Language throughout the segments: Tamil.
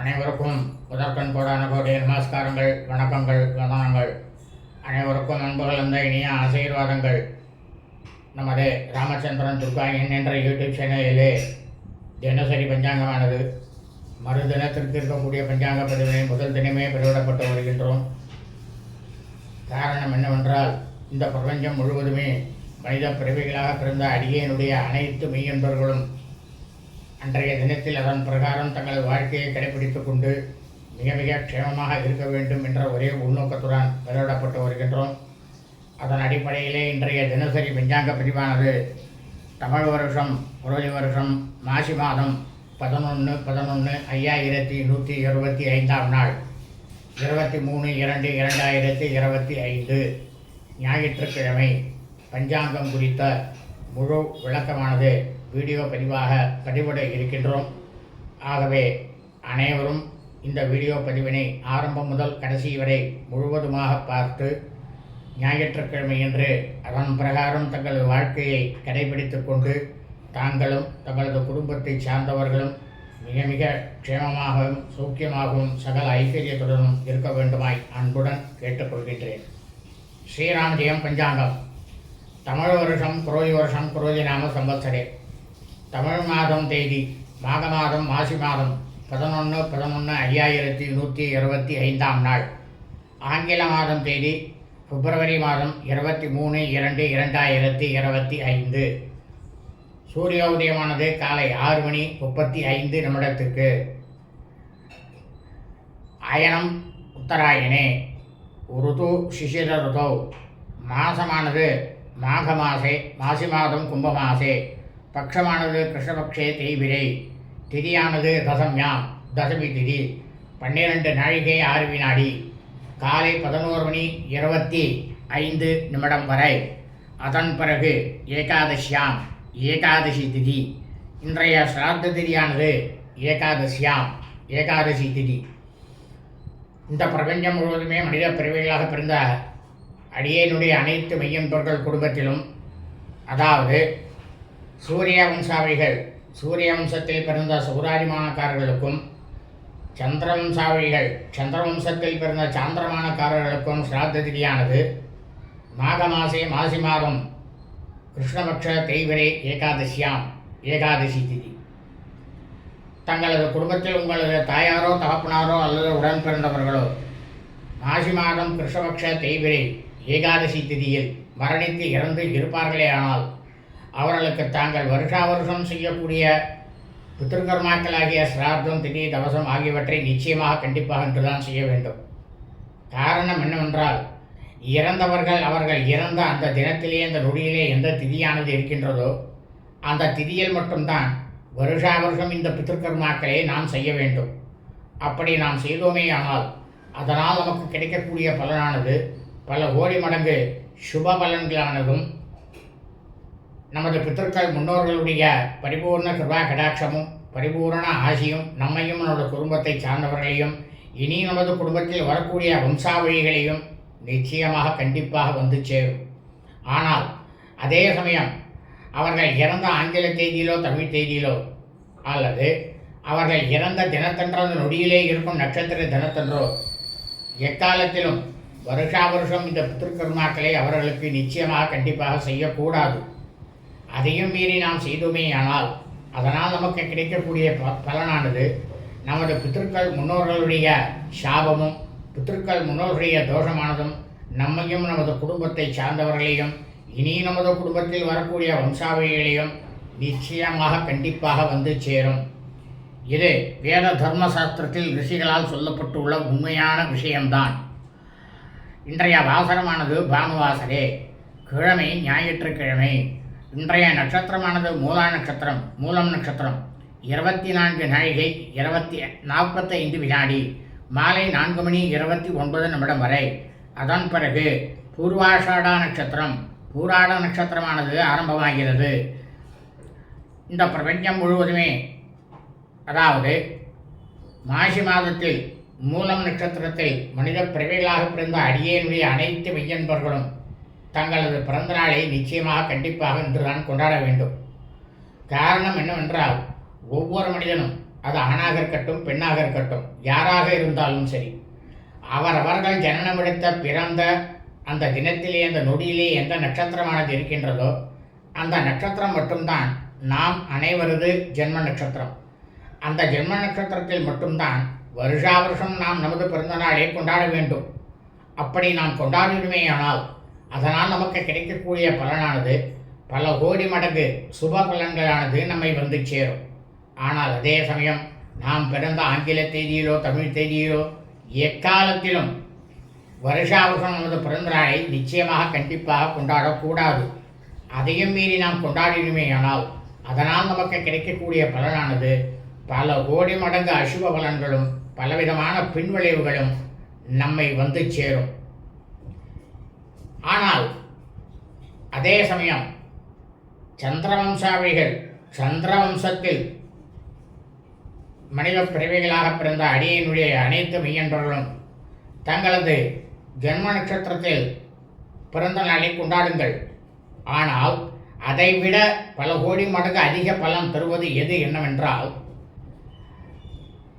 அனைவருக்கும் முதற்கண் கோடான கோடி நமஸ்காரங்கள் வணக்கங்கள் வந்தனங்கள் அனைவருக்கும் அன்புகள் அந்த இனிய ஆசீர்வாதங்கள். நமது ராமச்சந்திரன் துர்கா என் என்ற யூடியூப் சேனலிலே தினசரி பஞ்சாங்கமானது. மறு தினத்திற்கு இருக்கக்கூடிய பஞ்சாங்க பதிவினை முதல் தினமே பதிவிடப்பட்டு வருகின்றோம். காரணம் என்னவென்றால் இந்த பிரபஞ்சம் முழுவதுமே மனித பிறவிகளாக பிறந்த அடியேனுடைய அனைத்து மெய்யன்பர்களும் அன்றைய தினத்தில் அதன் பிரகாரம் தங்கள் வாழ்க்கையை கடைபிடித்துக் கொண்டு மிக மிக க்ஷேமமாக இருக்க வேண்டும் என்ற ஒரே உள்நோக்கத்துடன் வெளியிடப்பட்டு வருகின்றோம் அதன் அடிப்படையிலே இன்றைய தினசரி பஞ்சாங்க பதிவானது தமிழ் வருஷம் புரோதி வருஷம் மாசி மாதம் பதினொன்று பதினொன்று ஐயாயிரத்தி நூற்றி இருபத்தி ஐந்தாம் நாள் இருபத்தி மூணு இரண்டு இரண்டாயிரத்தி இருபத்தி ஐந்து ஞாயிற்றுக்கிழமை பஞ்சாங்கம் குறித்த முழு விளக்கமானது வீடியோ பதிவாக பதிவிட இருக்கின்றோம். ஆகவே அனைவரும் இந்த வீடியோ பதிவினை ஆரம்பம் முதல் கடைசி வரை முழுவதுமாக பார்த்து ஞாயிற்றுக்கிழமையன்று அதன் பிரகாரம் தங்களது வாழ்க்கையை கடைபிடித்து கொண்டு தாங்களும் தங்களது குடும்பத்தை சார்ந்தவர்களும் மிக மிக க்ஷேமமாகவும் சௌக்கியமாகவும் சகல ஐக்கியத்துடனும் இருக்க வேண்டுமாய் அன்புடன் கேட்டுக்கொள்கின்றேன். ஸ்ரீராமஜெயம் பஞ்சாங்கம். தமிழ் வருஷம் குரோதி வருஷம் குரோதி நாம சம்பத்சரே. தமிழ் மாதம் தேதி மாக மாதம் மாசி மாதம் பதினொன்று பதினொன்று ஐயாயிரத்தி நூற்றி இருபத்தி ஐந்தாம் நாள். ஆங்கில மாதம் தேதி பிப்ரவரி மாதம் இருபத்தி மூணு இரண்டு இரண்டாயிரத்தி இருபத்தி ஐந்து. சூரிய உதயமானது காலை ஆறு மணி முப்பத்தி ஐந்து நிமிடத்துக்கு அயனம் உத்தராயணே ருது சிசிர ருதோ. மாசமானது மாக மாசே மாசி மாதம் கும்ப மாசே பக்ஷமானது கிருஷ்ணபக்ஷே தேய்பிரை திதியானது தசம்யாம். தசமி திதி. பன்னிரண்டு நாழிகை ஆறு வினாடி காலை பதினோரு மணி இருபத்தி ஐந்து நிமிடம் வரை. அதன் பிறகு ஏகாதசியாம். ஏகாதசி திதி. இன்றைய சிராத்த திதியானது ஏகாதசியாம். ஏகாதசி திதி. இந்த பிரபஞ்சம் முழுவதுமே மனித பிறவிகளாக பிறந்த அடியேனுடைய அனைத்து மெய்யன்பர்கள் குடும்பத்திலும் அதாவது சூரிய வம்சாவிகள் சூரிய வம்சத்தில் பிறந்த சௌராரிமானக்காரர்களுக்கும் சந்திரவம்சாவிகள் சந்திரவம்சத்தில் பிறந்த சாந்திரமானக்காரர்களுக்கும் சிராத்த திதியானது மாக மாசே மாசி மாதம் கிருஷ்ணபக்ஷ தெய்வரே ஏகாதசியாம் ஏகாதசி திதி. தங்களது குடும்பத்தில் உங்களது தாயாரோ தகப்பனாரோ அல்லது உடன் பிறந்தவர்களோ மாசி மாதம் கிருஷ்ணபக்ஷ தெய்வரே ஏகாதசி திதியில் மரணித்து இறந்து இருப்பார்களே ஆனால் அவர்களுக்கு தாங்கள் வருஷா வருஷம் செய்யக்கூடிய பித்திருக்கர்மாக்களாகிய சிரார்த்தம் திதி தவசம் ஆகியவற்றை நிச்சயமாக கண்டிப்பாக என்றுதான் செய்ய வேண்டும். காரணம் என்னவென்றால் இறந்தவர்கள் அவர்கள் இறந்த அந்த தினத்திலே அந்த நொடியிலே எந்த திதியானது இருக்கின்றதோ அந்த திதியில் மட்டும்தான் வருஷா வருஷம் இந்த பித்திருக்கர்மாக்களை நாம் செய்ய வேண்டும். அப்படி நாம் செய்தோமே ஆனால் அதனால் நமக்கு கிடைக்கக்கூடிய பலனானது பல கோடி மடங்கு சுப பலன்களானதும் நமது பித்தர்கள் முன்னோர்களுடைய பரிபூர்ண கிருபா கடாட்சமும் பரிபூரண ஆசியும் நம்மையும் நமது குடும்பத்தை சார்ந்தவர்களையும் இனி நமது குடும்பத்தில் வரக்கூடிய வம்சாவழிகளையும் நிச்சயமாக கண்டிப்பாக வந்து சேரும். ஆனால் அதே சமயம் அவர்கள் இறந்த ஆங்கில தேதியிலோ தமிழ் தேதியிலோ அல்லது அவர்கள் இறந்த தினத்தன்றது நொடியிலே இருக்கும் நட்சத்திர தினத்தன்றோ எக்காலத்திலும் வருஷா வருஷம் இந்த பித்திருக்கர்மாக்களை அவர்களுக்கு நிச்சயமாக கண்டிப்பாக செய்யக்கூடாது. அதையும் மீறி நாம் செய்தோமே ஆனால் அதனால் நமக்கு கிடைக்கக்கூடிய ப பலனானது நமது பித்திருக்கள் முன்னோர்களுடைய சாபமும் பித்திருக்கள் முன்னோர்களுடைய தோஷமானதும் நம்மையும் நமது குடும்பத்தை சார்ந்தவர்களையும் இனி நமது குடும்பத்தில் வரக்கூடிய வம்சாவளிகளையும் நிச்சயமாக கண்டிப்பாக வந்து சேரும். இது வேத தர்ம சாஸ்திரத்தில் ரிஷிகளால் சொல்லப்பட்டுள்ள உண்மையான விஷயம்தான். இன்றைய வாசனமானது பானுவாசரே. கிழமை ஞாயிற்றுக்கிழமை இன்றைய நட்சத்திரமானது மூலா நட்சத்திரம் மூலம் நட்சத்திரம். இருபத்தி நான்கு நாழிகை இருபத்தி நாற்பத்தைந்து வினாடி மாலை நான்கு மணி இருபத்தி ஒன்பது நிமிடம் வரை. அதன் பிறகு பூர்வாஷாடா நட்சத்திரம் பூராட நட்சத்திரமானது ஆரம்பமாகிறது. இந்த பிரபஞ்சம் முழுவதுமே அதாவது மாசி மாதத்தில் மூலம் நட்சத்திரத்தில் மனித பிறவிகளாக பிறந்த அடியேனுடைய அனைத்து மெய்யன்பர்களும் தங்களது பிறந்தநாளை நிச்சயமாக கண்டிப்பாக இன்றுதான் கொண்டாட வேண்டும். காரணம் என்னவென்றால் ஒவ்வொரு மனிதனும் அது ஆணாக இருக்கட்டும் பெண்ணாக இருக்கட்டும் யாராக இருந்தாலும் சரி அவரவர்கள் ஜனனமெடுத்த பிறந்த அந்த தினத்திலே அந்த நொடியிலே எந்த நட்சத்திரமானது இருக்கின்றதோ அந்த நட்சத்திரம் மட்டும்தான் நாம் அனைவரது ஜென்ம நட்சத்திரம். அந்த ஜென்ம நட்சத்திரத்தில் மட்டும்தான் வருஷா வருஷம் நாம் நமது பிறந்த நாளை கொண்டாட வேண்டும். அப்படி நாம் கொண்டாடிடுமேயானால் அதனால் நமக்கு கிடைக்கக்கூடிய பலனானது பல கோடி மடங்கு சுப பலன்களானது நம்மை வந்து சேரும். ஆனால் அதே சமயம் நாம் பிறந்த ஆங்கில தேதியிலோ தமிழ் தேதியிலோ எக்காலத்திலும் வருஷா நமது பிறந்த நாளை நிச்சயமாக கண்டிப்பாக கொண்டாடக்கூடாது. அதையும் மீறி நாம் கொண்டாடிடுமேயானால் அதனால் நமக்கு கிடைக்கக்கூடிய பலனானது பல கோடி மடங்கு அசுப பலன்களும் பலவிதமான பின்விளைவுகளும் நம்மை வந்து சேரும். ஆனால் அதே சமயம் சந்திரவம்சாவிகள் சந்திரவம்சத்தில் மனித பிறவிகளாக பிறந்த அடியினுடைய அனைத்து மெய்யன்றர்களும் தங்களது ஜென்ம நட்சத்திரத்தில் பிறந்த நாளை கொண்டாடுங்கள். ஆனால் அதைவிட பல கோடி மடங்கு அதிக பலன் தருவது எது என்னவென்றால்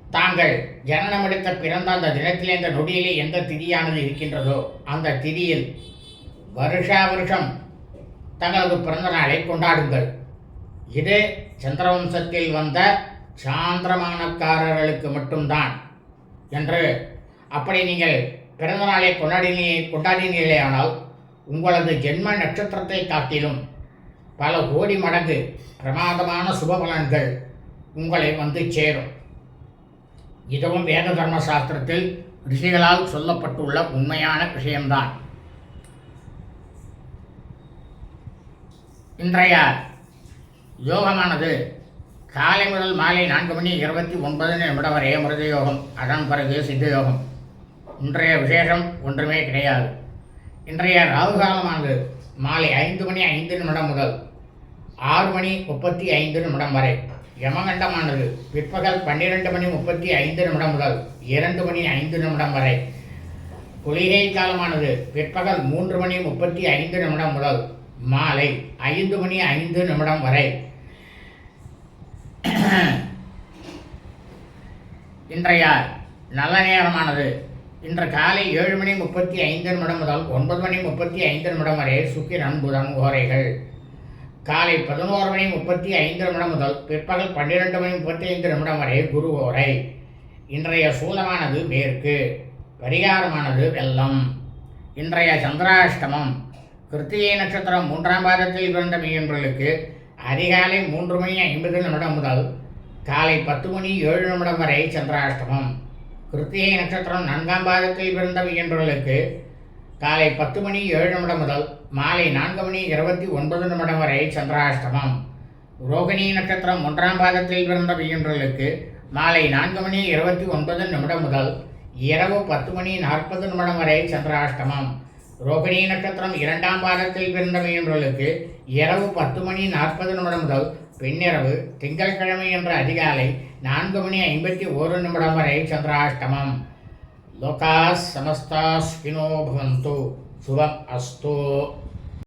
தாங்கள் ஜனனமெடுத்த பிறந்த அந்த தினத்திலே இந்த நொடியிலே எந்த திதியானது இருக்கின்றதோ அந்த திதியில் வருஷா வருஷம் தங்களது பிறந்த நாளை கொண்டாடுங்கள். இது சந்திரவம்சத்தில் வந்த சாந்திரமானக்காரர்களுக்கு மட்டும்தான். என்று அப்படி நீங்கள் பிறந்த நாளை கொண்டாடினீ கொண்டாடினீர்களே ஆனால் உங்களது ஜென்ம நட்சத்திரத்தை காட்டிலும் பல கோடி மடங்கு பிரமாதமான சுபபலன்கள் உங்களை வந்து சேரும். இதுவும் வேத தர்ம சாஸ்திரத்தில் ரிஷிகளால் சொல்லப்பட்டுள்ள உண்மையான விஷயம்தான். இன்றைய யோகமானது காலை முதல் மாலை நான்கு மணி இருபத்தி ஒன்பது நிமிடம் வரை மிருத யோகம் அதன் பிறகு சித்த யோகம். இன்றைய விசேஷம் ஒன்றுமே கிடையாது. இன்றைய ராகு காலமானது மாலை ஐந்து மணி ஐந்து நிமிடம் முதல் ஆறு மணி முப்பத்தி ஐந்து நிமிடம் வரை. யமகண்டமானது பிற்பகல் பன்னிரெண்டு மணி முப்பத்தி ஐந்து நிமிடம் முதல் இரண்டு மணி ஐந்து நிமிடம் வரை. குளிகை காலமானது பிற்பகல் மூன்று மணி முப்பத்தி ஐந்து நிமிடம் முதல் மாலை ஐந்து மணி ஐந்து நிமிடம் வரை. இன்றைய நல்ல நேரமானது. இன்று காலை ஏழு மணி முப்பத்தி ஐந்து நிமிடம் முதல் ஒன்பது மணி முப்பத்தி ஐந்து நிமிடம் வரை சுக்கிரன் புதன் ஓரைகள். காலை பதினோரு மணி முப்பத்தி ஐந்து நிமிடம் முதல் பிற்பகல் பன்னிரெண்டு மணி முப்பத்தி ஐந்து நிமிடம் வரை குரு ஓரை. இன்றைய சூலமானது மேற்கு பரிகாரமானது வெள்ளம். இன்றைய சந்திராஷ்டமம் கிருத்திகை நட்சத்திரம் மூன்றாம் பாதத்தில் பிறந்த மீன்பர்களுக்கு அதிகாலை மூன்று மணி ஐம்பது நிமிடம் முதல் காலை பத்து மணி ஏழு நிமிடம் வரை சந்திராஷ்டமம். கிருத்திகை நட்சத்திரம் நான்காம் பாதத்தில் பிறந்த மீன்பர்களுக்கு காலை பத்து மணி ஏழு நிமிடம் முதல் மாலை நான்கு மணி இருபத்தி ஒன்பது நிமிடம் வரை சந்திராஷ்டமம். ரோகிணி நட்சத்திரம் ஒன்றாம் பாதத்தில் பிறந்த மீன்பர்களுக்கு மாலை நான்கு மணி இருபத்தி ஒன்பது நிமிடம் முதல் இரவு பத்து மணி நாற்பது நிமிடம் வரை சந்திராஷ்டமம். ரோகிணி நட்சத்திரம் இரண்டாம் பாதத்தில் பிறந்த மீனவர்களுக்கு இரவு பத்து மணி நாற்பது நிமிடம் முதல் பின்னிரவு திங்கட்கிழமை என்ற அதிகாலை நான்கு மணி ஐம்பத்தி ஒரு நிமிடம் வரை சந்திராஷ்டமம். லோகா சமஸ்தா ஸ்பினோ பவந்து. சுபம் அஸ்தோ.